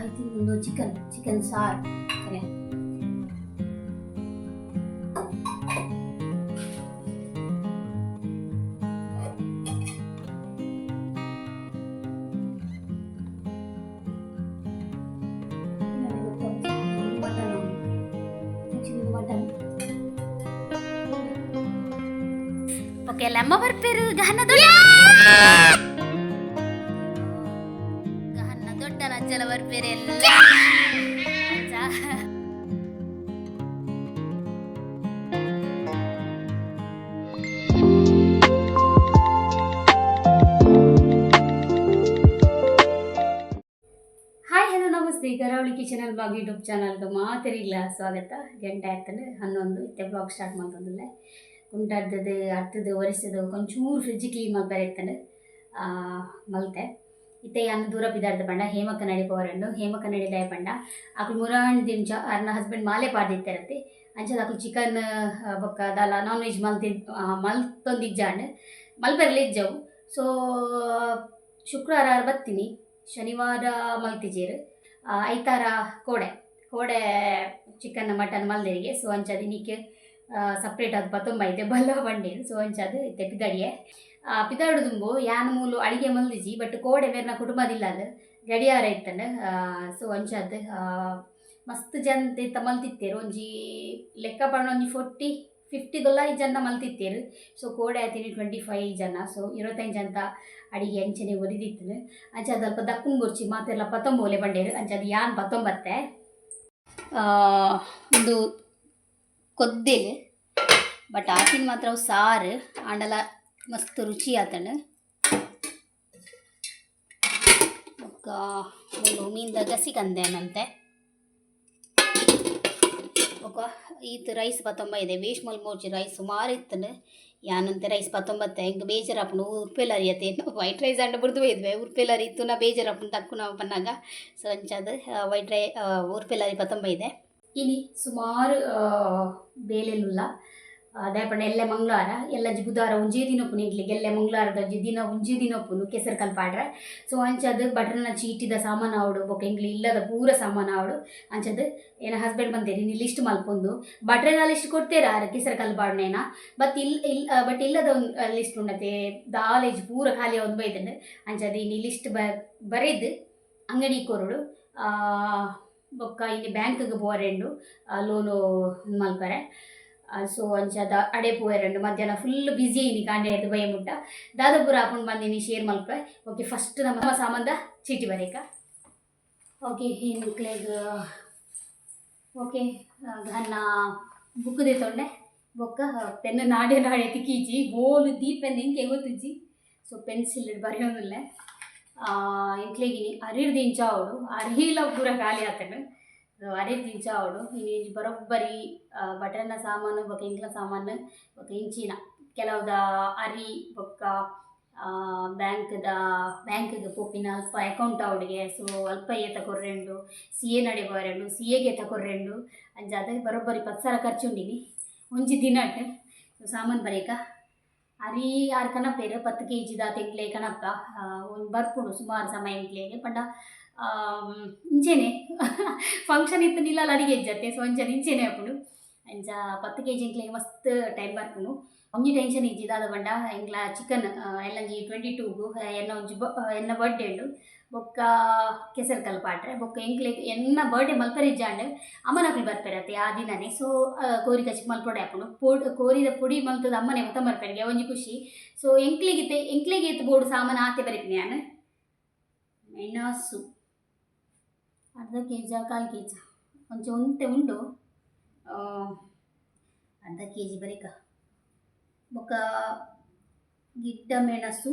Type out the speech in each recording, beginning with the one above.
आई think इंदो chicken chicken सार करें ಹಲೋ ಕರಾವಳಿ ಕಿಚನ್ ಅಲ್ಲಿ ಬಾಗಿ ಯೂಟ್ಯೂಬ್ ಚಾನಲ್ಗೆ ಮಾತಿರಿಲ್ಲ ಸ್ವಾಗತ. ಗಂಟೆ ಆಯ್ತಾನೆ ಹನ್ನೊಂದು, ಇತ್ತೆ ಬ್ಲಾಗ್ ಸ್ಟಾರ್ಟ್ ಮಾಡೋದಿಲ್ಲ ಕುಂಟಾಡ್ದದು ಅರ್ಥದ ಒರೆಸದು ಕೊಂಚೂರು ಫ್ರಿಜ್ ಕ್ಲೀನ್ ಮಾಡ್ತಾರೆ ಆ, ಮಲ್ತೆ. ಇತ್ತೆ ಅನ್ನ ದೂರ ಬಿದ್ದಾಡ್ದ ಬಂಡ ಕನ್ನಡಿ ನಡಿ ಹೇಮ ಕನ್ನಡಿ ದಯ ಬಂಡ ಆಕಳು ಮುರಾಣ್ ದಿಂಚ ಅರ್ನ ಹಸ್ಬೆಂಡ್ ಮಾಲೆ ಪಾಡ್ದಿತ್ತಾರತ್ತೆ ಅಂಚದ ಆಕಳು ಚಿಕನ್ ಬೊಕ್ಕ, ದಾಲ ನಾನ್ ವೆಜ್ ಮಲ್ತಿ ಮಲ್ತೊಂದಿಜ್ಜಾಂಡ್ ಇಜ್ಜವು. ಸೊ, ಶುಕ್ರವಾರ ಬರ್ತೀನಿ. ಶನಿವಾರ ಮಲ್ತಿಜೇರು. ಐತಾರ ಕೋಡೆ. ಕೋಡೆ ಚಿಕನ್ ಮಟನ್ ಮಲ್ದೆರಿಗೆ ಸೊ ಅಂಚದು ನಿಕ್ಕೆ ಸಪ್ರೇಟ್ ಅದು ಪತ್ತೊಂಬ ಐತೆ, ಬಲ್ಲ ಬಂಡಿ ಸೊ ಅಂಚದು ಇತ್ತೆ ಪಿದಡಿಯೆ ಪಿದಾಡು ತುಂಬು ಯಾನ್ ಮೂಲು ಅಡಿಗೆ ಮಲ್ದಿಜಿ ಬಟ್ ಕೋಡೆ ಬೇರೆ ಕುಟುಂಬದಿಲ್ಲ ಅದು. ಗಡಿಯಾರ ಇತ್ತಂಡ ಸೊ ಅಂಚದು ಮಸ್ತ್ ಜನ ಮಲ್ತಿತ್ತೇರು, ಒಂಜಿ ಲೆಕ್ಕ ಪಡೋ ಒಂಜಿ ಫೋರ್ಟಿ ಫಿಫ್ಟಿ ದೊಲ್ಲ ಜನ ಮಲ್ತಿತ್ತೇರು. ಸೊ ಕೋಡೆ ಆಯ್ತೀನಿ ಟ್ವೆಂಟಿ ಫೈವ್ ಜನ. ಸೊ ಇರುವತ್ತೈದು ಜನ ಅಡಿಗೆ ಅಂಚನೆ ಒರಿದಿತ್ತು ಅಂಚ ಅದು ಅಲ್ಪ ದಕ್ಕುನ್ ಬೊರ್ಚಿ ಮಾತೆಲ್ಲ ಪತ್ತೊಂಬೋಲೆ ಬಂಡೇರು. ಅಂಚೆ ಅದು ಯಾನ್ ಪತ್ತೊಂಬತ್ತೆ? ಒಂದು ಕೊದ್ದೆಲು ಬಟ್ ಆಕಿನ ಮಾತ್ರ ಅವು ಸಾರು. ಆಂಡಲ ಮಸ್ತ್ ರುಚಿ ಮೂಲು ಮೀನ್ದ ಗಸಿ ಕಂದೇನಂತೆ ಬೊಕ್ಕ ಈತ್ ರೈಸ್ ಪತ್ತೊಂಬ ಇದೆ. ವೇಸ್ಟ್ ಮಲ್ ಮೋರ್ಚಿ ರೈಸ್ ಸುಮಾರು ಇತ್ತನು. ಯಾನಂತೆ ರೈಸ್ ಪತ್ತೊಂಬತ್ತೆ ಹೆಂಗೆ ಬೇಜಾರಪ್ಪನು ಉರ್ಪೇಲ್ ಅರಿಯತ್ತೆ. ವೈಟ್ ರೈಸ್ ಅಂಡ ಬಿಡ್ದು ಇದ್ವಿ ಉರ್ಪೆಲರಿ ಇತ್ತು ನಾ ಬೇಜಾರಪ್ಪನ ತಕ್ಕು ನಾವು ಬನ್ನಾಗ. ಸೊ ಅಂಚದು ವೈಟ್ ರೈ ಉರ್ಪೆಲರಿ ಪತ್ತೊಂಬ ಇದೆ. ಇಲ್ಲಿ ಸುಮಾರು ಬೇಲೆಲುಲ್ಲ. ಅದೇ ಪಂಡ ಎಲ್ಲೆ ಮಂಗಳವಾರ, ಎಲ್ಲ ಬುಧವಾರ ಒಂಜೇ ದಿನಪ್ಪು ಇಡ್ಲಿಕ್ಕೆ ಎಲ್ಲೆ ಮಂಗಳವಾರದ ದಿನ ಒಂಜಿ ದಿನಪ್ಪುನು ಕೆಸರು ಕಲ್ಪಾಡ್ರೆ. ಸೊ ಅಂಚದು ಬಟ್ರನ ಚೀಟಿದ ಸಾಮಾನು ಆವಡು ಬೊಕ್ಕ ಹೆಂಗ್ಲಿ ಇಲ್ಲದ ಪೂರ ಸಾಮಾನು ಆವಡು ಅಂಚದು ಏನ ಹಸ್ಬೆಂಡ್ ಬಂದೇರಿ ನೀ ಲಿಸ್ಟ್ ಮಲ್ಪೊಂದು. ಬಟ್ರೆನ ಲಿಸ್ಟ್ ಕೊಡ್ತೇರ ಕೆಸರು ಕಲ್ಪಾಡ್ನೇನ? ಬಟ್ ಇಲ್ಲ ಇಲ್ ಬಟ್ ಇಲ್ಲದ ಒಂದು ಲಿಸ್ಟ್ ಉಂಡತೆ ದಾಲೇಜ್ ಪೂರ ಖಾಲಿ ಒಂದು ಬೈದನು ಅಂಚದು ಇನ್ನು ಲಿಸ್ಟ್ ಬ, ಬರೆದು ಅಂಗಡಿ ಕೊರಡು ಬೊಕ್ಕ ಇಲ್ಲಿ ಬ್ಯಾಂಕ್ಗೆ ಬೋರೆಂಡು ಲೋನು ಮಲ್ಪರೆ. ಸೊ ಅಂಚದ ಅಡೆ ಪೋರೆಂಡು ಮಧ್ಯಾಹ್ನ ಫುಲ್ ಬ್ಯುಸಿ ಇನಿ ಕಾಂಡೆ ಎದ್ದು ಬೈ ಮುಟ್ಟ ದಾದಾಪುರ ಹಾಕೊಂಡು ಬಂದಿನಿ ಶೇರ್ ಮಲ್ಪೆ ಓಕೆ ಫಸ್ಟ್ ನಮ್ಮ ಸಾಮಾನ್ದ ಚೀಟಿ ಬರೇಕ ಓಕೆ ಹೆಣ್ಮಕ್ಳಿಗ ಓಕೆ ಗನ್ನ ಬುಕ್ದೆ ತೊಂಡೆ ಬೊಕ್ಕ ಪೆನ್ ನಾಡೆ ನಾಡೆ ತಿಕ್ಕೀಜಿ ಬೋಲು ದೀಪೆನ್ ಹಿಂಗೆ ಗೊತ್ತಿಜ್ಜಿ ಸೊ ಪೆನ್ಸಿಲ್ ಬರೆಯೋದಿಲ್ಲ ಇಂಕ್ಲೆಗಿನಿ ಅರಿರ್ ದಿಂಚ ಅವಡು ಅರಿಲ ಪೂರ ಖಾಲಿ ಆತನು ಅರಿರ್ ದಿಂಚ ಅವಡು ಇನಿ ಬರೋಬ್ಬರಿ ಬಟನ್ನ ಸಾಮಾನು ಬೊಕ್ಕ ಇಂಕ್ಲ ಸಾಮಾನು ಬೊಕ್ಕ ಇಂಚಿನ ಕೆಲವ್ದ ಅರಿ ಬೊಕ್ಕ ಬ್ಯಾಂಕ್ದ ಬ್ಯಾಂಕ್ಗೆ ಪೋಪಿನ ಅಲ್ಪ ಅಕೌಂಟ್ ಅವಡಿಗೆ ಸೊ ಅಲ್ಪ ಏ ತಕೊರ್ರೆಂಡು ಸಿ ಎ ನಡೆ ಬರೆಂಡು ಸಿ ಎಗೆ ತಕೊರ್ರೆಂಡು ಅಂಚ ಅದೇ ಬರೋಬ್ಬರಿ ಪತ್ತು ಸಾವಿರ ಖರ್ಚು ಉಂಡಿನಿ ಒಂಜಿ ದಿನಟ್ ಸಾಮಾನು ಬರೇಕ ಅರಿ ಆರು ಕನಪೇರು ಪತ್ತು ಕೆ ಜಿದ ತೆಂಗ್ಲೆ ಕನಪ ಒಂದು ಬರ್ಪುಡು ಸುಮಾರು ಸಮಯ ಎಂಕ್ಲೆಗೆ ಪಂಡ ಇಂಚೆನೆ ಫಂಕ್ಷನ್ ಇತ್ತು ನಿಲ್ಲ ಅಡಿಗೆ ಇಜ್ಜತ್ತೆ ಸೊ ಅಂಚನೆ ಇಂಚೆನೆ ಹಾಕೊಂಡು ಅಂಚ ಪತ್ತು ಕೆ ಜಿ ಎಂಕ್ಲೆಗೆ ಮಸ್ತ್ ಟೈಮ್ ಬರ್ಪುನು ಒಂಜಿ ಟೆನ್ಷನ್ ಇಜ್ಜಿದಾದ ಪಂಡ ಎಂಕ್ಲ ಚಿಕನ್ ಎಲ್ಲಂಜಿ ಟ್ವೆಂಟಿ ಟೂಗು ಎನ್ನ ಒಂಜಿ ಎನ್ನ ಬರ್ಡೇ ಉಂಡು. ಬೊಕ್ಕ ಕೆಸರು ಕಲ್ಪಾಟ್ರೆ ಬೊಕ್ಕ ಎಂಕ್ಲೆ ಎನ್ನ ಬರ್ಡೇ ಮಲ್ಪರಿಜ್ಜಾಂಡ್ ಅಮ್ಮನಕ್ಲು ಬರ್ಪೆರತ್ತೆ ಆ ದಿನನೇ. ಸೊ ಕೋರಿ ಕಚ್ಚಿ ಮಲ್ಪೊಡೆ ಹಾಕೊಂಡು ಪೋಡ್, ಕೋರಿದ ಪುಡಿ ಮಲ್ತದ ಅಮ್ಮನೆ ಮೊತ್ತ ಬರ್ಪೆರಿಗೆ ಒಂಜಿ ಖುಷಿ. ಸೊ ಎಂಕ್ಲೆಗಿತ್ತೆ ಎಂಕ್ಲಿಗೆ ಎತ್ತು ಬೋರ್ಡು ಸಾಮಾನು ಆತೆ ಬರೀತೀನಿ ನಾನು. ಮೆಣಸು ಅರ್ಧ ಕೆ ಜಿ, ಕಾಲು ಕೆ ಜಿ. ಒಂಚ ಉಂಟೆ, ಉಂಡು. ಅರ್ಧ ಕೆ ಜಿ ಬರೀಕ. ಬೊಕ್ಕ ಗಿಡ್ಡ ಮೆಣಸು.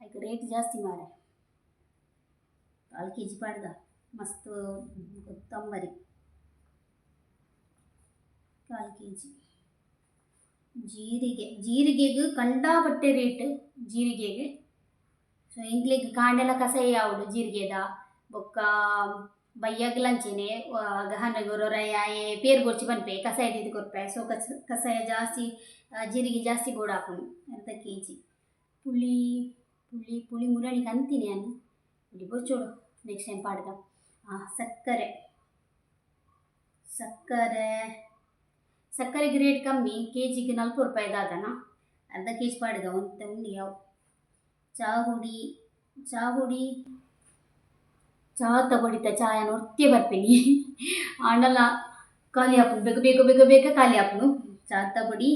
ಅದಕ್ಕೆ ರೇಟ್ ಜಾಸ್ತಿ ಮಾರೆ ಕಾಲು ಕೆ ಜಿ ಪಾಡ್ದ ಮಸ್ತ್ ಕೊತ್ತಂಬರಿ. ಕಾಲು ಕೆ ಜಿ. ಜೀರಿಗೆ. ಜೀರಿಗೆಗೆ ಕಂಡಾಪಟ್ಟೆ ರೇಟ್ ಜೀರಿಗೆಗೆ. ಸೊ ಇಂಗ್ಲಿಗೆ ಕಾಂಡೆಲ್ಲ ಕಸ ಯಾವುದು ಜೀರಿಗೆದ. ಬೊಕ್ಕ ಬಯ್ಯಗ್ಲಂಚಿನೆ ಗಹನ ಗೊರೊರಯ ಏ ಪೇರು ಗೊರ್ಚಿ ಬನ್ಪೆ ಕಸಾಯ ದಿದ್ದು ಕೊರ್ಪೆ ಸೊ ಕಸ ಕಸಾಯ ಜಾಸ್ತಿ ಆ, ಜೀರಿಗೆ ಜಾಸ್ತಿ ಬೋರ್ಡ್ ಹಾಕೊಂಡು ಅರ್ಧ ಕೆ ಜಿ ಪುಳಿ ಪುಳಿ ಪುಳಿ ಮುರಣಿಗೆ ಅಂತೀನಿ ನಾನು ಪುಳಿ ಬೊಚ್ಚೋಡು ನೆಕ್ಸ್ಟ್ ಟೈಮ್ ಪಾಡ್ದ ಹಾಂ ಸಕ್ಕರೆ ಸಕ್ಕರೆ ಸಕ್ಕರೆಗೆ ರೇಟ್ ಕಮ್ಮಿ ಕೆ ಜಿಗೆ ನಲ್ವತ್ತು ರೂಪಾಯಿ ದಾದನ ಅರ್ಧ ಕೆ ಜಿ ಪಾಡಿದ ಒಂದು ಉಂಡಿ ಯಾವ ಚಹಾ ಹುಡಿ ಚಹಾ ಹುಡಿ ಚಹಾ ತಗೊಡಿತ ಚಹಾ ನೋಡ್ತೇ ಬರ್ತೀನಿ ಆಂಡಲ ಖಾಲಿ ಹಾಪುನು ಬೇಗ ಬೇಗ ಬೇಗ ಬೇಗ ಖಾಲಿ ಹಾಪುನು ಚಹಾ ತಗೊಡಿ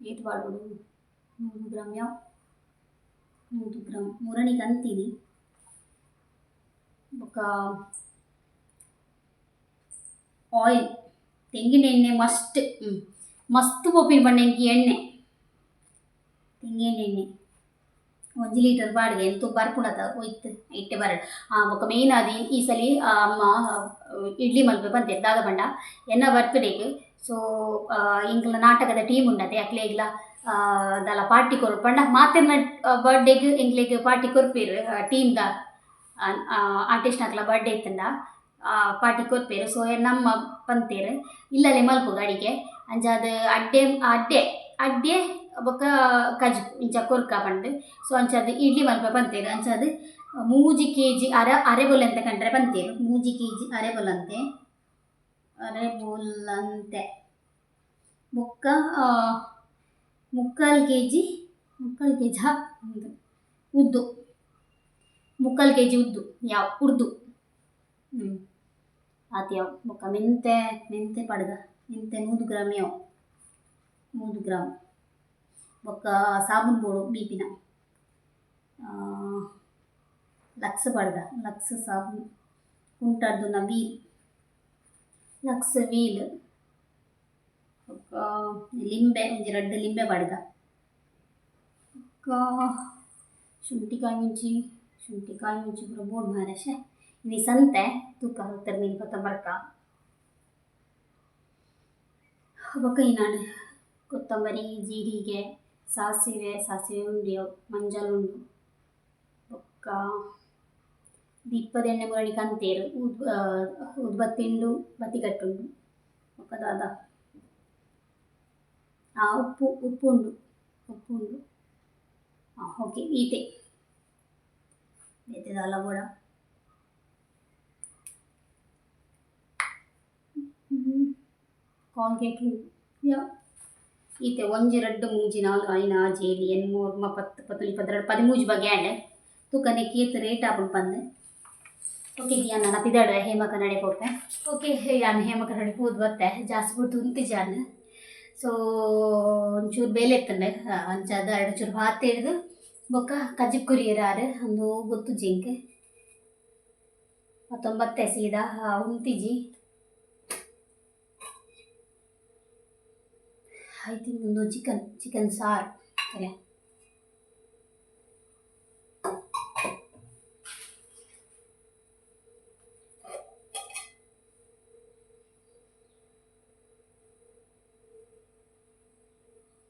ಏಟ್ ಮಾಡ್ಬೋದು ನೂರು ಗ್ರಾಮ್ ಯಾವ ನೂರು ಗ್ರಾಮ್ ಮೂರಣಿಗೆ ಅಂತೀನಿ ఒక ಆಯಿಲ್ ತೆಂಗಿನ ಎಣ್ಣೆ ಮಸ್ಟ್ ಹ್ಞೂ ಮಸ್ತ್ ಪೋಪಿನ ಬಣ್ಣಂಕಿ ಎಣ್ಣೆ ತೆಂಗಿನ ಎಣ್ಣೆ ಒಂಜಿ ಲೀಟರ್ ಬಾಡಿಗೆ ಅಂತ ಬರ್ಪುಣದ ಹೋಯ್ತು ಇಟ್ಟೆ ಬರ ಒಕ್ಕ ಮೇನ್ ಆದಿ ಈ ಸಲಿ ಅಮ್ಮ ಇಡ್ಲಿ ಮಲ್ಪೆ ಬಂತೆ ದಾಗ ಬಂಡ ಎನ್ನ ಬರ್ತ್ಡೇಗೆ ಸೊ ಇಂಗ್ಲ ನಾಟಕದ ಟೀಮ್ ಉಂಡತೆ ಅಕ್ಲೆ ಇಗ್ಲ ದಲ ಪಾರ್ಟಿ ಕೊರು ಪಂಡ ಮಾತಿನ ಬರ್ಡೇಗೆ ಎಂಗ್ಲಿಗೆ ಪಾರ್ಟಿ ಕೊರ್ಪೇರು ಟೀಮ್ದ ಆರ್ಟಿಸ್ಟ್ನಕ್ಲ ಬರ್ಡೇ ಇತ್ತಂಡ ಪಾರ್ಟಿ ಕೊರ್ಪೇರು ಸೊ ನಮ್ಮ ಬಂತೇರು ಇಲ್ಲಲ್ಲೇ ಮಲ್ಪುಗ ಅಡಿಗೆ ಅಂಜ ಅದು ಅಡ್ಡೆ ಅಡ್ಡೆ ಅಡ್ಡೆ ಬೊಕ್ಕ ಕಜು ಇಂಚ ಕೊರ್ಕ ಪಂಡ್ ಸೊ ಅಂಚಾದ ಇಡ್ಲಿ ಮಲ್ಪ ಪಂತೇರು ಅಂಚಾದ ಮೂಜಿ ಕೆ ಜಿ ಅರ ಅರೆಬೊಲಂತೆ ಕಂಡ್ರೆ ಪಂತೇರು ಮೂಜಿ ಕೆ ಜಿ ಅರೆಬೊಲಂತೆ ಅರೆಬೊಲಂತೆ ಬೊಕ್ಕ ಮುಕ್ಕಾಲು ಕೆ ಜಿ ಮುಕ್ಕಾಲು ಕೆ ಜಿ ಉದ್ದು ಮುಕ್ಕಾಲು ಕೆ ಜಿ ಉದ್ದು ಯಾವ ಉರ್ದು ಹ್ಞೂ ಆತು ಯಾವ ಬೊಕ್ಕ ಮೆಂತೆ ಮೆಂತೆ ಪಡ್ಗ ಮೆಂತೆ ನೂರು ಗ್ರಾಮ್ ಯಾವ ನೂರು ಗ್ರಾಮ್ ಬೊಕ್ಕ ಸಾಬೂನ್ ಬೋಡು ಬೀಪಿನ ಲಕ್ಸ್ ಪಡ್ಗ ಲಕ್ಸ್ ಸಾಬೂನ್ ಕುಂಟರ್ದು ನ ವೀಲ್ ಲಕ್ಸ್ ವೀಲ್ ಬೊಕ್ಕ ಲಿಂಬೆ ಒಂಜಿ ರಡ್ಡ್ ಲಿಂಬೆ ಪಡ್ಗ ಬೊಕ್ಕ ಶುಂಠಿ ಕಾಯಿ ಮುಂಚಿ ಶುಂಠಿ ಕಾಯಿ ಮುಂಚಿ ಪೂರ ಬೋಡ್ ಮಾರೇಶ ಇನಿ ಸಂತೆ ತೂಕ ಹೊತ್ತರ ನೀನು ಪತ್ತ ಬರ್ಕ ಬೊಕ್ಕ ಈನಾಡು ಕೊತ್ತಂಬರಿ ಜೀರಿಗೆ ಸಾಸಿವೆ ಸಾಸಿವೆ ಉಂಡಿ ಮಂಜಲ್ ಉಂಡು ಬೊಕ್ಕ ದಿಪ್ಪದ ಎಣ್ಣೆ ಮುರಡಿ ಕಂತೇರು ಉದ್ ಉದ್ಬತ್ತಿಂಡು ಬತ್ತಿಗಟ್ಟುಂಡು ಬೊಕ್ಕ ದಾದ ಹಾಂ ಉಪ್ಪು ಉಪ್ಪು ಉಂಡು ಉಪ್ಪು ಉಂಡು ಹಾಂ ಓಕೆ ಈತೆ ಈತೆ ದಾಲ ಕೂಡ ಕಾಲ್ಗೇಟ್ ಉಂಡು ಯಾ ಈತೆ ಒಂಜಿ ರಡ್ಡು ಮೂಜಿ ನಾಲ್ಕು ಐನ ಆಜೇಲಿ ಎನ್ ಮೂರ್, ಮ ಪತ್ತು ಪತ್ತೊಂಜಿ ಪತ್ತೆರಡು ಪದಿಮೂಜಿ ಬಗೆ ತೂಕನೆ ಕೇತ್ ರೇಟ್ ಆಪುಂಡು ಪಂದೆ. ಓಕೆ ಯಾನ್ ನಾನು ಪಿದಾಡ ಹೇಮ ಕನ್ನಡಿ ಪೋಪೆ ಓಕೆ ಯಾನ್ ಹೇಮ ಕನ್ನಡಿ ಹೋದ್ ಬತ್ತೆ. ಜಾಸ್ತಿ ಬಿಟ್ಟು ಉಂತಿ ಜಾನ್ ಸೊ, ಒಂಚೂರು ಬೇಲೆ ಎತ್ತಂಡೆ ಅಂಚಾದ ಎರಡು ಚೂರು ಭಾತ್ ಹಿಡಿದು, ಬೊಕ್ಕ ಕಜ್ಜಿ ಕುರಿಯರಾರು ಒಂದು ಗೊತ್ತು ಜಿಂಕೆ. ಮತ್ತೊಂಬತ್ತೆ ಸೀದಾ ಉಂತಿಜಿ ಐ ಥಿಂಕ್ ಒಂದು ಚಿಕನ್ ಚಿಕನ್ ಸಾರು ಅಲ್ಲೇ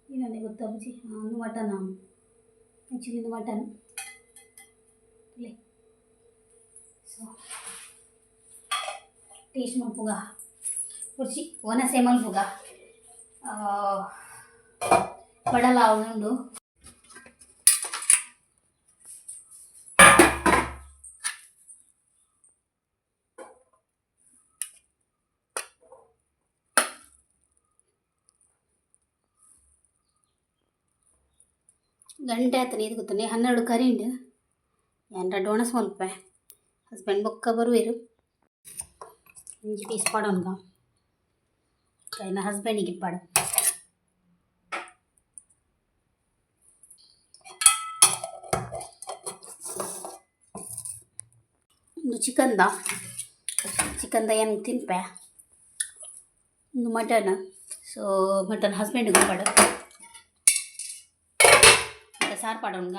ಏನಂದೆ ಗೊತ್ತಾ ಬುಜ್ಜಿ ಹಾಂ ಒಂದು ಮಟನ್ ಆ್ಯಕ್ಚುಲಿ ಇದು ಮಟನ್ ಅಲ್ಲೇ ಸೊ ಟೇಸ್ಟ್ ಮಲ್ಪುಗ ರುಚಿ ಒನಸೆ ಮಲ್ಪುಗ ಪಡಲ ಉಂಡು ಗಂಟೆ ಆಯ್ತು ನೀರು ಗೊತ್ತಾನೆ ಹನ್ನೆರಡು ಕರಿಂಡು ಏನರ ಡೋಣಸ್ ಮಲ್ಪ ಹಸ್ಬೆಂಡ್ ಬೊಕ್ಕ ಬರುವೆರು ಇಂಜಿ ಪೀಸ್ ಪಡೋನ್ಗ ನನ್ನ ಹಸ್ಬೆಂಡಿಗೆ ಪಡ ಒಂದು ಚಿಕನ್ದ ಚಿಕನ್ದ ಏನು ತಿನ್ಪೆ ಒಂದು ಮಟನ್ ಸೊ ಮಟನ್ ಹಸ್ಬೆಂಡಿಗೆ ಪಡ ಸಾರು ಪಡೋನ್ಗ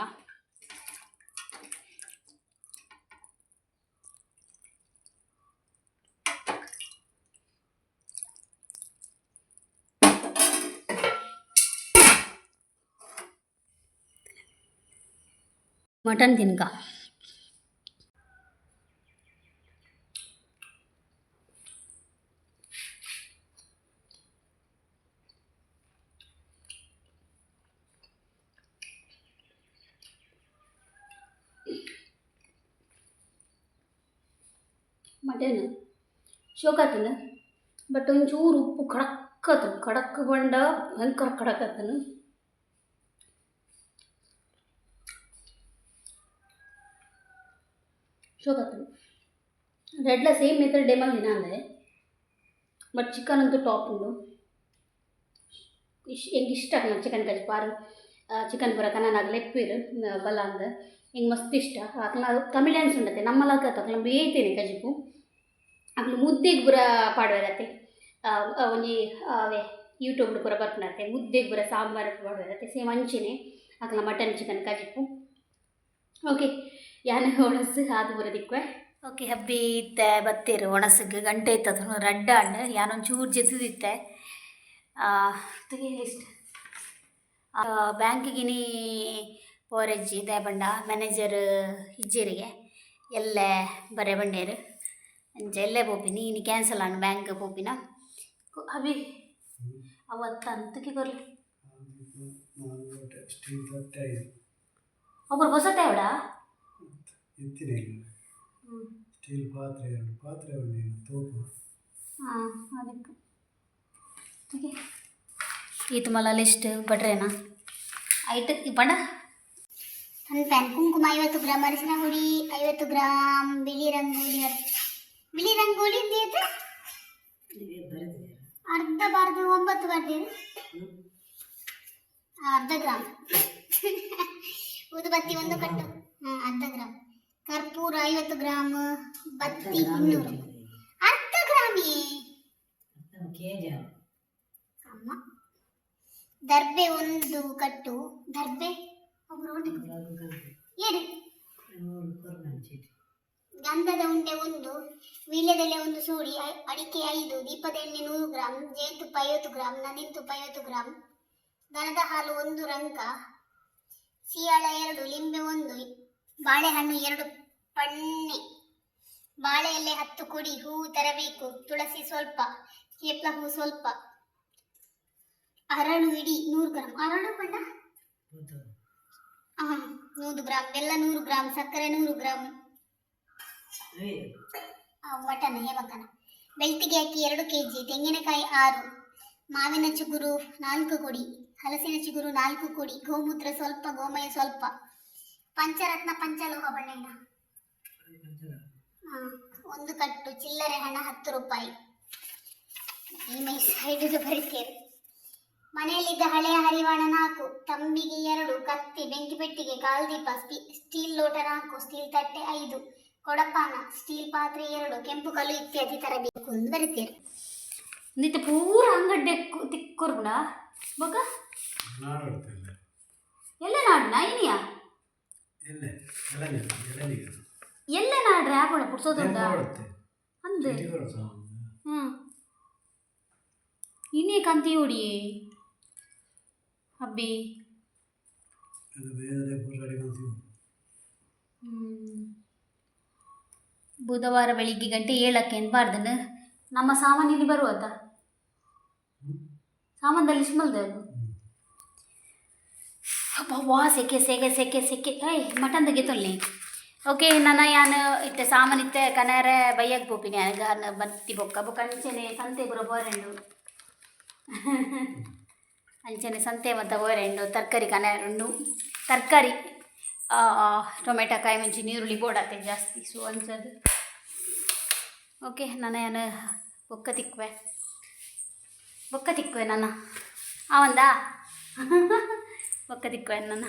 ಮಟನ್ ತಿನ್ಕ ಮಟನ್ ಶೋಕಾತನ ಬಟ್ ಒಂಚೂರು ಉಪ್ಪು ಖಡಕ್ ಆತನು ಖಡಕ್ ಬಂಡ ಭಯಂಕರ ಖಡಕ್ ಶೋಕಾತನು ರೆಡ್ಲ ಸೇಮ್ ಮೆಥಡ್ ಡೇಮಲ್ಲಿ ದಿನ ಅಂದರೆ ಬಟ್ ಚಿಕನ್ ಅಂತೂ ಟಾಪ್ ಉಂಡು ಇಶ್, ಹೆಂಗೆ ಇಷ್ಟ ಆಗ್ಲ ಚಿಕನ್ ಕಜಿ ಪಾರು ಚಿಕನ್ ಪೂರ ಕನ್ನನಾಗ ಲೆಪ್ಪಿರು ಬಲ ಅಂದ ಹಿಂಗೆ ಮಸ್ತ್ ಇಷ್ಟ. ಅಕ್ಲ ತಮಿಳಿಯನ್ಸ್ ಉಂಡತ್ತೆ ನಮ್ಮಲಾಗ ಅಕ್ಲ ಬೇಯ್ತೇನೆ ಕಜಿಪು ಅಕ್ಲ ಮುದ್ದೆಗೆ ಪೂರ ಪಾಡುವೆರತ್ತೆ ಒಂಜಿ ಅವೇ ಯೂಟ್ಯೂಬ್ ಪೂರ ಬರ್ಪುನತ್ತೆ ಮುದ್ದೆಗೆ ಪೂರ ಸಾಂಬಾರು ಪಾಡುವೆರತ್ತೆ ಸೇಮ್ ಅಂಚಿನೆ ಅಕ್ಲ ಮಟನ್ ಚಿಕನ್ ಕಜಿಪು ಓಕೆ ಯಾನ ಒಣಸು ಅದು ಪೂರ ದಿಕ್ವೆ ಓಕೆ ಹಬ್ಬಿ ಇತ್ತೆ ಬತ್ತೇರು ಒಣಸಿಗೆ ಗಂಟೆ ಇತ್ತದ ರಡ್ಡ ಹಣ್ಣು ಯಾನೊಂದು ಚೂರು ಜೆತ್ತಿದ್ದಿತ್ತೆ ತೆಗಿಲಿಸ್ಟ್ ಬ್ಯಾಂಕಿಗಿನಿ ಪೋರೆಜ್ಜಿ ದೇಬಂಡ ಮ್ಯಾನೇಜರ್ ಇಜ್ಜೇರಿಗೆ ಎಲ್ಲೆ ಬರೆ ಬಂಡೇರು. ಅಂಚ ಎಲ್ಲೇ ಬೋಪಿನಿ ಇನ್ನು ಕ್ಯಾನ್ಸಲ್ ಆನ್ ಬ್ಯಾಂಕ್ ಪೋಪಿನ? ಅಭಿ ಅವತ್ತ ಅಂತಕ್ಕೆ ಕೊರ್ಲಿ. ಒಬ್ಬರು ಹೊಸ ತೇವಡ ಎತ್ತಿನ ಸ್ಟೀಲ್ ಪಾತ್ರೆ ಎರಡು ಪಾತ್ರೆ ಒಂದು ತೋಪು ಹಾಂ ಅದಕ್ಕೆ. ಓಕೆ. ಈತು ಮಲ್ಲ ಲಿಸ್ಟ್ ना ಐಟ್ ಪಂಡ ನನ್ನ ಪ್ಯಾನ್ ಕುಂಕುಮ ಐವತ್ತು ಗ್ರಾಮ್ ಅರಿಶಿನ ಹುಡಿ ಐವತ್ತು ಗ್ರಾಮ್ ಬಿಳಿ ರಂಗೋಲಿ ಬಿಳಿ ರಂಗೋಲಿ ಎಂತ ಅರ್ಧ ಬಾರ್ದು ಒಂಬತ್ತು ಬರ್ದೇನು ಅರ್ಧ ಗ್ರಾಮ್ ಊದುಬತ್ತಿ ಒಂದು ಕಟ್ಟು. ಹಾಂ ಅರ್ಧ ಗ್ರಾಮ್ ಕರ್ಪೂರ ಐವತ್ತು ಗ್ರಾಮ್ ಬತ್ತಿ ಇನ್ನೂರು. ಅರ್ಧ ಗ್ರಾಮಿಯೇ ಅಮ್ಮ. ದರ್ಬೆ ಒಂದು ಕಟ್ಟು. ದರ್ಬೆ? ಏನು ಗಂಧದ ಉಂಡೆ ಒಂದು ವೀಳ್ಯದೆಲೆ ಒಂದು ಸೂಡಿ ಅಡಿಕೆ ಐದು ದೀಪದ ಎಣ್ಣೆ ನೂರು ಗ್ರಾಂ ಜೇನುತುಪ್ಪ ಐವತ್ತು ಗ್ರಾಮ್ ನಂದಿನ ತುಪ್ಪ ಐವತ್ತು ಗ್ರಾಮ್ ದನದ ಹಾಲು ಒಂದು ರಂಕ ಸಿಯಾಳ ಎರಡು ಲಿಂಬೆ ಒಂದು ಬಾಳೆಹಣ್ಣು ಎರಡು ಪಣ್ಣೆ ಬಾಳೆ ಎಲೆ ಹತ್ತು ಕುಡಿ ಹೂವು ತರಬೇಕು. ತುಳಸಿ ಸ್ವಲ್ಪ ಕೇಪ್ಲ ಹೂ ಸ್ವಲ್ಪ. ಅರಳು ಇಡಿ ನೂರು ಗ್ರಾಂ. ಅರಳು ಬಣ್ಣ ಹಾ ನೂರು ಗ್ರಾಂ. ಬೆಲ್ಲ ನೂರು ಗ್ರಾಂ ಸಕ್ಕರೆ ನೂರು ಗ್ರಾಂ. ಆ, ಮಟನ್ ಹೇಮಕನ. ಬೆಳ್ತಿಗೆ ಅಕ್ಕಿ ಎರಡು ಕೆಜಿ ತೆಂಗಿನಕಾಯಿ ಆರು ಮಾವಿನ ಚಿಗುರು ನಾಲ್ಕು ಕುಡಿ ಹಲಸಿನ ಚಿಗುರು ನಾಲ್ಕು ಕುಡಿ ಗೋಮೂತ್ರ ಸ್ವಲ್ಪ ಗೋಮಯ ಸ್ವಲ್ಪ. ಪಂಚರತ್ನ ಪಂಚಲೋಹ ಬಣ್ಣ ಒಂದು ಕಟ್ಟು ಚಿಲ್ಲರೆ ಹಣ ಹತ್ತು ರೂಪಾಯಿ. ಈ ಮೈ ಸೈಡ್ ಬರೀತೇವೆ ಮನೆಯಲ್ಲಿದ್ದ ಹಳೆಯ ಹರಿವಾಣ ನಾಲ್ಕು ತಂಬಿಗೆ ಎರಡು ಕತ್ತಿ ಬೆಂಕಿ ಪೆಟ್ಟಿಗೆ ಕಾಲ್ದೀಪ ಸ್ಟಿ- ಸ್ಟೀಲ್ ಲೋಟ ನಾಲ್ಕು ಸ್ಟೀಲ್ ತಟ್ಟೆ ಐದು ಕೊಡಪಾನ ಸ್ಟೀಲ್ ಪಾತ್ರೆ ಎರಡು ಕೆಂಪು ಕಲ್ಲು ಇತ್ಯಾದಿ ತರಬೇಕು ಎಂದು ಬರೀತೀರಿ ನಿತ್ಯ ಪೂರ ಅಂಗಡ್ಡೆ ತಿಕ್ಕೊರ್ಬಿಡ ಬೊಕ? ಎಲ್ಲ ಎಲ್ಲ ಇನಿಯ ಎಲ್ಲೆ ಎಳನೀರು ಎಳನೀರು ಎಲ್ಲ ನಾಡ್ರೆ ಆಪಣ ಪುಡ್ಸೋದುಂಡ ಕೊಡುತ್ತೆ ಅಂದೆ ಚಿಟಿಕರು ಸಹ ಹ್ಞೂ ಇನ್ನೇ ಕಂತಿ ಹೊಡಿ ಹಬ್ಬಿ ಅದು ಬೇರೆ ಪೂರಾಡಿ ಮಾಡ್ತೀವಿ ಬುಧವಾರ ಬೆಳಿಗ್ಗೆ ಗಂಟೆ ಏಳಕ್ಕೆ ಅನ್ಬಾರ್ದನ ನಮ್ಮ ಸಾಮಾನಿಗೆ ಬರುವತ್ತ ಸಾಮಾನ್ದಲ್ಲಿ ಇಸ್ಮಲ್ದೆ ಅದು ಅಬ್ಬಾ ಸೆಕೆ ಸೆಕೆ ಸೆಕೆ ಸೆಕೆ ಏಯ್ ಮಟನ್ ತೆಗಿತೊಲ್ಲಿ ಓಕೆ ನನ್ನ ಯಾನ್ ಇತ್ತೆ ಸಾಮಾನು ಇತ್ತೆ ಕನಾರೆ ಬೈಯಕ್ಕೆ ಪೋಪಿನಿ ಅನಗಾನ ಬತ್ತಿ ಬೊಕ್ಕ ಬೊಕ್ಕ ಅಂಚೆನೆ ಸಂತೆ ಬರೋ ಬೋರೆಂಡು ಅಂಚೆನೆ ಸಂತೆ ಮತ್ತು ಬೋರೆಂಡು ತರಕಾರಿ ಕನಾರೆಂಡು ತರಕಾರಿ ಟೊಮೆಟೊ ಕಾಯಿ ಮುಂಚೆ ನೀರುಳ್ಳಿ ಬೋಡತ್ತೆ ಜಾಸ್ತಿ ಸೊ ಅಂಚದು ಓಕೆ ನನ್ನ ಯಾನು ಬೊಕ್ಕ ತಿಕ್ವೆ ಬೊಕ್ಕ ತಿಕ್ವೆ ನನ್ನ ಅವಂದಾ ಬೊಕ್ಕ ತಿಕ್ವೆ ನನ್ನ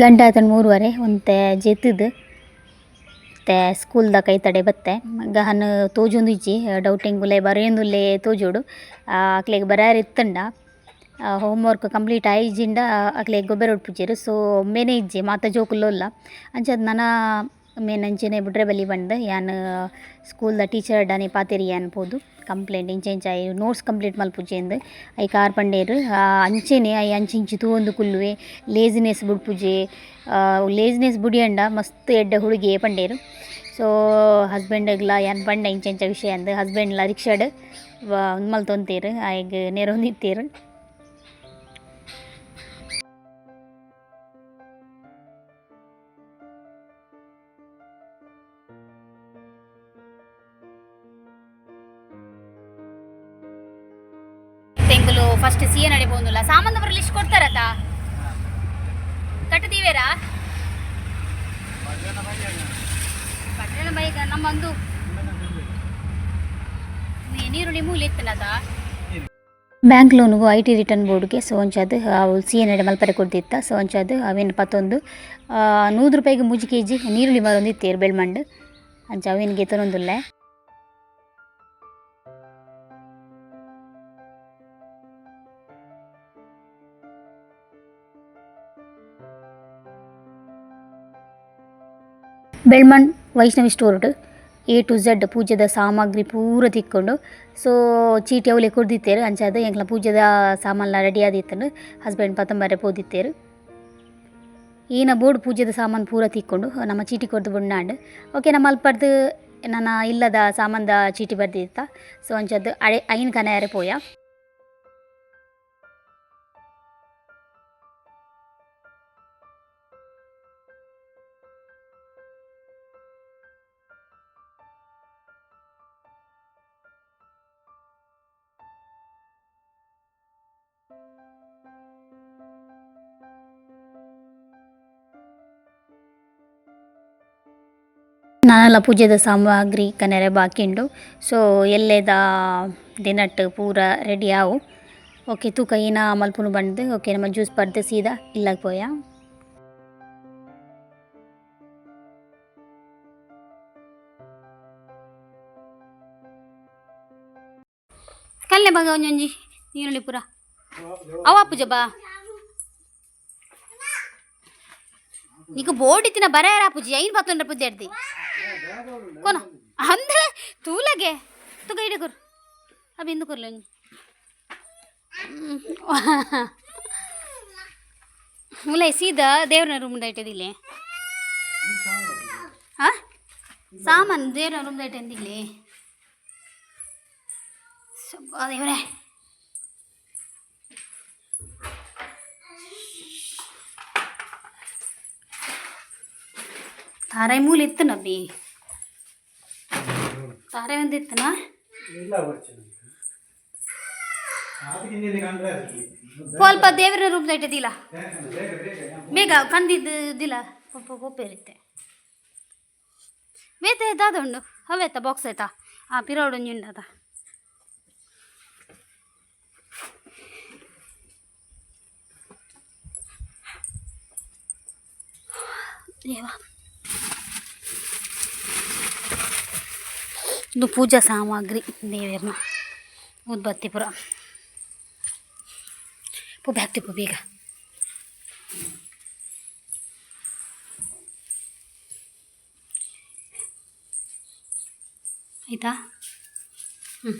ಗಂಟೆ ಆತನ ಮೂರುವರೆ, ಒಂತೆ ಜೆತ್ತದು ಮತ್ತೆ ಸ್ಕೂಲ್ದ ಕೈ ತಡೆ ಬತ್ತೆ. ಗಹನ್ ತೋಜೊಂದು ಇಜ್ಜಿ ಡೌಟಿಂಗುಲೆ ಬರೆಯೊಂದುಲ್ಲೆ ತೋಜೋಡು. ಅಕ್ಲೆಗ್ ಬರಾರ್ ಇತ್ತಂಡ ಹೋಮ್ವರ್ಕ್ ಕಂಪ್ಲೀಟ್ ಆಯ್ಜಿಂಡ ಅಕ್ಲೆಗ್ ಗೊಬ್ಬರ ಉಡ್ಪುಜೆರು ಸೊ ಒಮ್ಮೆನೇ ಇಜ್ಜೆ, ಮಾತ ಜೋಕುಲ್ಲೋಲ್ಲ. ಅಂಚದ್ ನನ ಮೇನ್ ಅಂಚೆನೆ ಬಿಡ್ರೆ ಬಲಿ ಬಂದು ಯಾನ್ ಸ್ಕೂಲ್ದ ಟೀಚರ್ ಡಾನೆ ಪಾತಿರಿ ಅನ್ಬೋದು. ಕಂಪ್ಲೇಂಟ್ ಇಂಚೆ ಇಂಚ ಐ ನೋಟ್ಸ್ ಕಂಪ್ಲೀಟ್ ಮಲ್ಪುಜೆಂದು ಐ ಕಾರ್ ಪಂಡೇರು ಅಂಚೆನೆ, ಐ ಅಂಚಿಂಚಿ ತೂವೊಂದು ಕುಲ್ಲುವೆ ಲೇಜಿನೆಸ್ ಬುಡ್ಪುಜೆ ಲೇಜಿನೆಸ್ ಬುಡಿಯಂಡ ಮಸ್ತ್ ಎಡ್ಡ ಹುಡುಗಿ ಪಂಡೇರು. ಸೊ ಹಸ್ಬೆಂಡ್ಗ್ಲ ಯಾನ್ ಪಂಡ ಇಂಚ ಇಂಚ ವಿಷಯ ಅಂದು ಹಸ್ಬೆಂಡ್ಲ ರಿಕ್ಷಾಡ್ ಮಲ್ತೊಂತೇರು ಐಗ್ ನೆರೊಂದಿತ್ತೇರು ಪಟ್ಟಣ ಬೈಗ ನಮ್ಮಂದು ನೀರು ಮೂಲೆ ಇತ್ತನದ ಬ್ಯಾಂಕ್ ಲೋನ್ಗೂ ಐ ಟಿ ರಿಟರ್ನ್ ಬೋರ್ಡ್ಗೆ ಸೊ ಒಂಚದು ಅವು ಸಿ ಎನ್ ಎಡೆ ಮಲ್ಪರೆ ಕೊಡ್ತಿತ್ತ ಸೊ ಒಂಚದು ಅವೇನು ಪತ್ತೊಂದು ನೂರು ರೂಪಾಯಿಗೆ ಮೂಜಿ ಕೆ ಜಿ ನೀರುಳ್ಳಿ ಮರೊಂದು ಇತ್ತೇರು ಬೆಳ್ಮಂಡು ಅಂಚ ಅವೇನು ತೊನೊಂದುಲ್ಲೆ Belman Vaishnavi stores A to Z ಪೂಜೆದ ಸಾಮಗ್ರಿ ಪೂರ ತಿಕ್ಕೊಂಡು ಸೊ ಚೀಟಿ ಅವಲೆ ಕೊಡ್ದಿತ್ತೇರು. ಅಂಚಾದ ಎಂಕ್ಲ ಪೂಜೆದ ಸಾಮಾನ್ಲ ರೆಡಿ ಆದಿತ್ತಂಡು ಹಸ್ಬೆಂಡ್ ಪತ್ತಂಬರೆ ಪೋದಿತ್ತೇರು. ಈನ ಬೋರ್ಡ್ ಪೂಜೆದ ಸಾಮಾನು ಪೂರ ತಿಕ್ಕೊಂಡು, ನಮ್ಮ ಚೀಟಿ ಕೊಡ್ದು ಬುಣ್ಣಾಂಡು. ಓಕೆ, ನಮ್ಮ ಅಲ್ಪಡ್ದು ನನ್ನ ಇಲ್ಲದ ಸಾಮಾನ್ದ ಚೀಟಿ ಬರ್ದಿತ್ತ. ಸೊ ಅಂಚದ್ದು ಅಡೆ ಐನ್ ಕನೆಯಾರೆ ಪೋಯ. ನಾನೆಲ್ಲ ಪೂಜೆದ ಸಾಮಗ್ರಿ ಕನೆರೆ ಬಾಕಿಂಡು. ಸೊ ಎಲ್ಲೆದ ದಿನಟ್ಟು ಪೂರ ರೆಡಿ ಆವು. ಓಕೆ ತೂಕ ಏನ ಮಲ್ಪುನು ಬಂದು ಓಕೆ ನಮ್ಮ ಜ್ಯೂಸ್ ಪಡ್ದು ಸೀದಾ ಇಲ್ಲಕ್ಕೆ ಪೋಯ. ಕಲ್ಲೆ ಬಗ ಒಂಜೊಂಜಿ ನೀರುಳ್ಳಿ ಪೂರ. ಅವ ಪೂಜೆ ಬಾ. నీకు బోర్డు ఇచ్చిన బరారా పూజ అయిన పత్తుండ పూజ ఎడిది కొన అందరే తూలగే తూ గైడకురు అవి ఎందుకుర్లే ಮುಲೈ ಸೀದಾ ದೇವ್ರನ ರೂಮ್ದ ಇಟ್ಟಿದಿಲ್ಲಿ ಹಾಂ ಸಾಮಾನು ದೇವ್ರನ ರೂಮ್ದ ಇಟ್ಟಿದ್ದಿಲ್ಲಿ ಸ್ವಲ್ಪ ದೇವ್ರೆ ತಾರಾಯಿ ಮೂಲ ಇತ್ತು ನಬ್ಬಿ ತಾರೆ ಒಂದು ಇತ್ತನಾ ಇಲ್ಲ ಬರ್ತೀನಿ ಅದಕ್ಕೆ ನೀನು ಕಂಡ್ರೆ ಸ್ವಲ್ಪ ದೇವರ ರೂಪದ ಇಟ್ಟಿದ್ದಿಲ್ಲ ಬೇಗ ಕಂದಿದ್ದು ದಿಲ್ಲ ಪಪ್ಪ ಪಪ್ಪ ಇರುತ್ತೆ ಬೇತ ದಾದುಂಡು ಅವೇತ ಬಾಕ್ಸ್ ಆಯ್ತಾ ಆ ಪಿರೋಡು ನಿಂಡದ ದೇವಾ ಇದು ಪೂಜಾ ಸಾಮಗ್ರಿ ದೇವರನ್ನ ಉದ್ಬತ್ತಿ ಪುರ ಪುಬ್ಬಿ ಹಾಕ್ತಿಪ್ಪು ಬೇಗ ಆಯಿತಾ ಹ್ಞೂ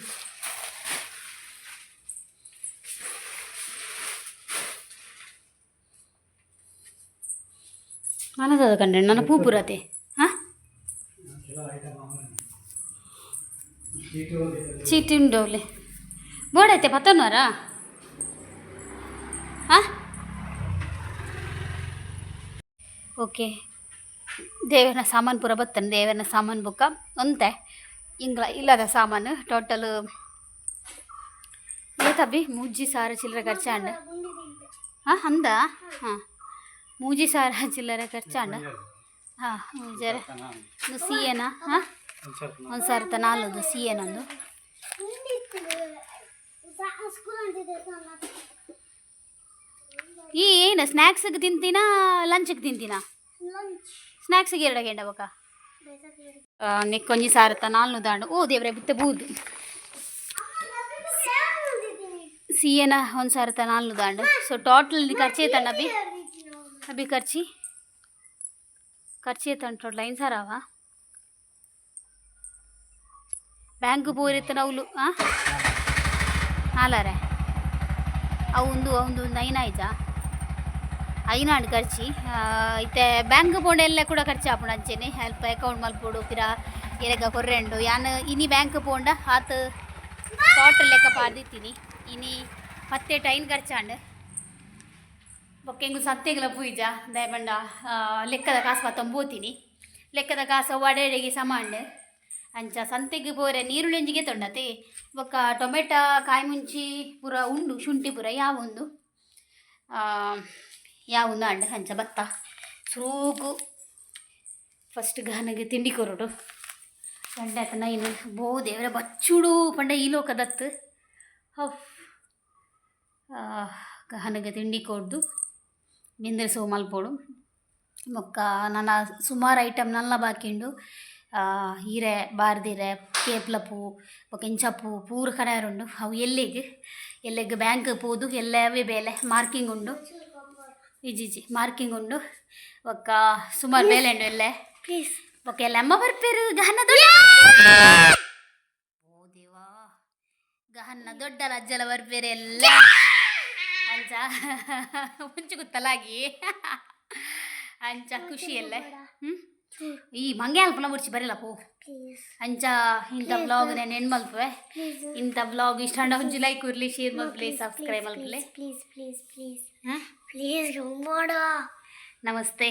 ನನ್ನದು ಕಂಡ್ರೆ ನನ್ನ ಪೂ ಪುರತೆ ಹಾಂ ಚೀಟಿ ಉಂಡು ಅವಲೆ ಬೋರ್ಡ್ ಐತೆ ಪತ್ತೊನ್ನೂರಾ ಹಾಂ ಓಕೆ. ದೇವನ ಸಾಮಾನು ಪೂರ ಬತ್ತಾನೆ ದೇವರನ ಸಾಮಾನು ಬುಕ್ಕ. ಒಂತೆ, ಇಂಗ್ಲ, ಇಲ್ಲದ ಸಾಮಾನು ಟೋಟಲ್ ಏತಬ್ಬಿ ಮೂಜಿ ಸಾರ ಚಿಲ್ಲರೆ ಖರ್ಚಾಂಡ ಹಾಂ ಅಂದ? ಹಾಂ. ಮೂಜಿ ಸಾರ ಚಿಲ್ಲರೆ ಖರ್ಚಾಂಡ ಹಾಂ ಜರ ಸಿ ಏನಾ ಹಾಂ? ಒಂದು ಸರ್ತ ನಾಲ್ಕು ಸಿ ಏನೊಂದು ಈ ಏನು ಸ್ನ್ಯಾಕ್ಸಿಗೆ ತಿಂತೀನಾ ಲಂಚ್ಗೆ ತಿಂತೀನಾ ಸ್ನ್ಯಾಕ್ಸಿಗೆ ಎರಡು ಗೆಂಡ ಬಕ ನೆಕ್ಕೊಂಜಿ ಸಾರತ ನಾಲ್ನು ದಾಂಡು ಓ ದೇವ್ರೆ ಬಿತ್ತೆ ಬೂದು ಸಿಯನ ಒಂದು ಸಾರತ ನಾಲ್ನು ದಾಂಡು ಸೊ ಟೋಟಲ್ ಖರ್ಚು ಐತಣ್ಣ ಅಬ್ಬಿ ಅಬ್ಬಿ ಖರ್ಚಿ ಖರ್ಚು ಐತಣ್ಣ ಟೋಟಲ್ ಐದು ಸಾವಿರ ಬ್ಯಾಂಕ್ ಪೂರಿತ್ತ ನವ್ಲು ಹಾಂ ನಾಲಾರೆ ಅವಂದು ಒಂದು ಐನ ಐನಾಡು ಖರ್ಚಿ. ಇತ್ತೆ ಬ್ಯಾಂಕ್ ಬೋರ್ಡ್ ಎಲ್ಲ ಕೂಡ ಖರ್ಚು ಆಪುಂಡು ಅಂಚೆನೆ. ಹೆಲ್ಪ್, ಅಕೌಂಟ್ ಮಲ್ಪೋಡು ಪಿರ ಎರಗ ಕೊರ್ರೆಂಡು ಯಾನ್, ಇನಿ ಬ್ಯಾಂಕ್ ಪೋಂಡ ಆತ ಟೋಟಲ್ ಲೆಕ್ಕ ಪಾದಿತ್ತೀನಿ ಇನಿ ಮತ್ತೆ ಟೈನ್ ಖರ್ಚಾಂಡು ಬೊಕ್ಕೆಂಗು ಸತ್ತೆಗಲ ಪೂಜ ದಯಬಂಡ ಲೆಕ್ಕದ ಕಾಸು ಪತ್ತೊಂಬೋತೀನಿ ಲೆಕ್ಕದ ಕಾಸು ಒಡೆಡೆಗೆ ಸಮಾಂಡ್ ಅಂಚ ಸಂತೆಗೆ ಪೋರೆ ನೀರುಳೆಂಜಿಗೆ ತೊಂಡತೆ. ಬೊಕ್ಕ ಟೊಮೆಟೊ ಕಾಯಿ ಮುಂಚಿ ಪೂರ ಉಂಡು, ಶುಂಠಿ ಪೂರ ಯಾವೊಂದು ಯಾವೊಂದು ಅಂಡ ಅಂಚ ಬತ್ತ ಸೂಕು ಫಸ್ಟ್ ಗಾನಗೆ ತಿಂಡಿ ಕೊರಡು. ಪಂಡೆ ಆತನ ಇನ್ನು ಬೋ ದೇವರ, ಬಚ್ಚುಡು ಪಂಡ ಈ ಲೋಕದತ್ತು. ಹಫ್ ಗಹನಗೆ ತಿಂಡಿ ಕೊಡ್ದು. ನಿಂದ್ರೆ ಸೋಮಲ್ಪೋಡು ಮೊಕ್ಕ ನನ್ನ ಸುಮಾರು ಐಟಮ್ ನಲ್ಲ ಬಾಕಿಂಡು. ಹೀರೆ ಬಾರ್ದಿರೆ ಕೇಪ್ಲ ಪೂ ಇಂಚ ಪೂ ಪೂರ ಉಂಡು ಅವು ಎಲ್ಲಿಗೆ? ಎಲ್ಲಿಗೆ? ಬ್ಯಾಂಕ್ ಪೋದು ಎಲ್ಲವೇ ಬೇಲೆ. ಮಾರ್ಕಿಂಗ್ ಉಂಡು. ಇಜಿಜಿ ಮಾರ್ಕಿಂಗ್ ಉಂಡು. ಒಕ್ಕ ಸುಮಾರು ಬೇಲೆ ಉಂಡು ಎಲ್ಲೆ ಪ್ಲೀಸ್ ಒಕ್ಕ ಎಲ್ಲ ಅಮ್ಮ ಬರ್ಪೇರು? ಗಹನ ದೊಡ್ಡ ಓ ದೇವಾ. ಗಹನ ದೊಡ್ಡ ಲಜ್ಜಲ ಬರ್ಪೇರು ಎಲ್ಲ. ಅಂಚ. ಮುಂಚೆ ಗೊತ್ತಲಾಗಿ. ಅಂಚ ಖುಷಿ ಎಲ್ಲ. ಹ್ಞೂ ಈ ಮಂಗೆ ಅಲ್ಪನ ಬಿಡ್ಸಿ ಬರಲ್ಲ ಪೋ. ಅಂಚ ಇಂಥ ಬ್ಲಾಗ್ ನಾನು ಹೆಣ್ಣು ಮಲ್ಪುವೆ ಇಂಥ ಬ್ಲಾಗ್ ಇಷ್ಟ ಹುಂಜು ಲೈಕ್ ಇರಲಿ ಶೇರ್ ಮಲ್ಪಲೆ ಸಬ್ಸ್ಕ್ರೈಬ್ ಮಲ್ಪಲೆ ಪ್ಲೀಸ್ ಪ್ಲೀಸ್ ಪ್ಲೀಸ್ ಪ್ಲೀಸ್ ನಮಸ್ತೆ.